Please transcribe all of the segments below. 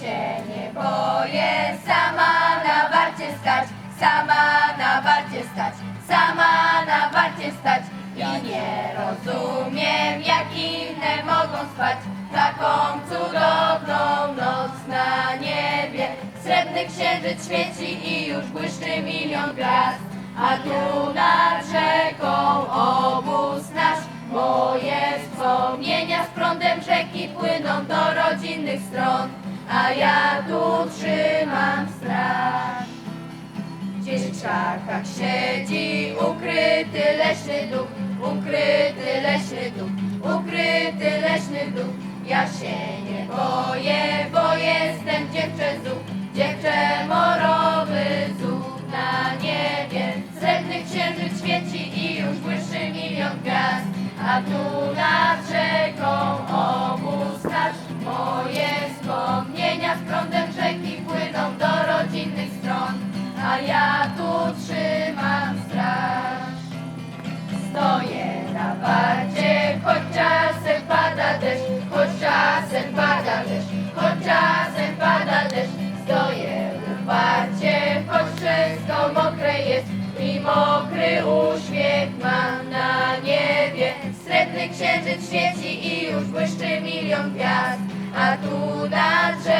się nie boję, sama na warcie stać, sama na warcie stać, sama na warcie stać. I nie rozumiem, jak inne mogą spać, taką cudowną noc na niebie. Srebrny księżyc świeci i już błyszczy milion gwiazd, a tu nad rzeką obóz nasz. Moje wspomnienia z prądem rzeki płyną do rodzinnych stron, a ja tu trzymam straż. Gdzieś w krzakach siedzi ukryty leśny duch, ukryty leśny duch, ukryty leśny duch. Ja się nie boję, bo jestem dziewczę zuch, dziewczę morowy zuch na niebie. Srebrny księżyc świeci i już błyszczy milion gwiazd, a tu nad rzeką ja tu trzymam straż. Stoję na warcie, choć czasem pada deszcz, choć czasem pada deszcz, choć czasem pada deszcz. Stoję w warcie, choć wszystko mokre jest i mokry uśmiech mam na niebie. Srebrny księżyc świeci i już błyszczy milion gwiazd, a tu nad rzeką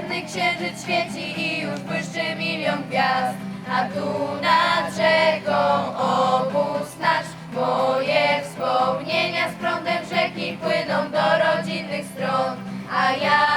Srebrny księżyc świeci i już błyszczy milion gwiazd A tu nad rzeką obóz nasz Moje wspomnienia z prądem rzeki płyną do rodzinnych stron A ja